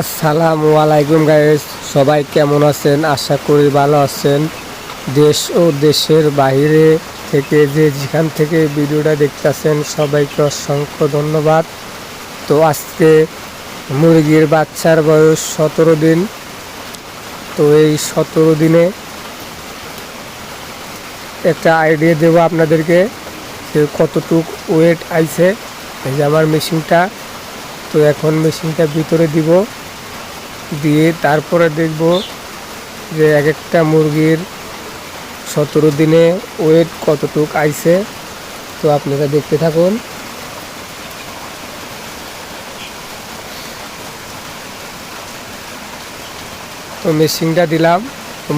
আসসালামু আলাইকুম গাইস সবাই কেমন আছেন? আশা করি ভালো আছেন। দেশ ও দেশের বাইরে থেকে যে যেখান থেকে ভিডিওটা দেখতেছেন, সবাইকে অসংখ্য ধন্যবাদ। তো আজকে মুরগির বাচ্চার বয়স সতেরো দিন। তো এই সতেরো দিনে একটা আইডিয়া দেবো আপনাদেরকে যে কতটুক ওয়েট আইছে এই যে আমার মেশিনটা তো এখন মেশিনটা ভিতরে দিব। দিয়ে তারপরে দেখব যে এক একটা মুরগির সতেরো দিনে ওয়েট কতটুক আইছে। তো আপনারা দেখতে থাকুন। তো মেশিনটা দিলাম।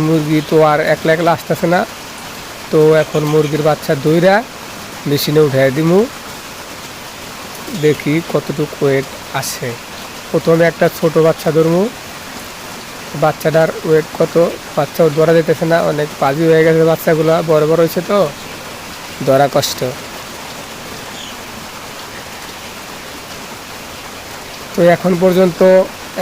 মুরগি তো আর একলা একলা আসতেছে না। তো এখন মুরগির বাচ্চা দইরা মেশিনে উঠাই দিমু। দেখি কতটুকু ওয়েট আসে। প্রথমে একটা ছোট বাচ্চা ধরবো। বাচ্চাটার ওয়েট কত? বাচ্চাও ধরা যেতেছে না, অনেক পাজি হয়ে গেছে বাচ্চাগুলো, বড় বড় হয়েছে তো। ধরা কষ্ট। তো এখন পর্যন্ত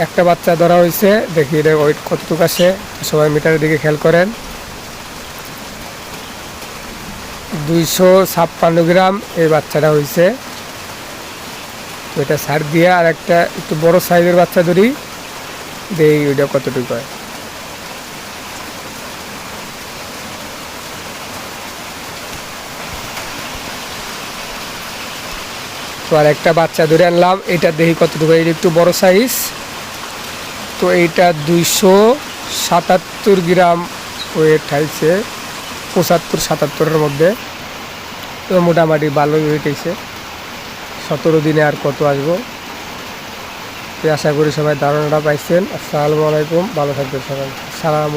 একটা বাচ্চা ধরা হয়েছে, দেখি এটা ওয়েট কতটুকু আসে। সবাই মিটারের দিকে খেয়াল করেন। দুইশো ছাপ্পান্ন গ্রাম এই বাচ্চাটা হয়েছে। এটা সার দিয়ে আর একটা একটু বড় সাইজের বাচ্চা ধরি। দেখি ওইটা কতটুকু হয়। তো আর একটা বাচ্চা ধরে আনলাম, এটা দেখি কতটুকু। এটা একটু বড় সাইজ তো এইটা দুইশো সাতাত্তর গ্রাম ওয়েট হয়েছে পঁচাত্তর সাতাত্তরের মধ্যে। তো মোটামুটি ভালোই ওয়েট হয়েছে সতেরো দিনে আর কত আসব? আশা করি সবাই ধারণাটা পাইছেন। আসসালামু আলাইকুম, ভালো থাকবেন সবাই। সালাম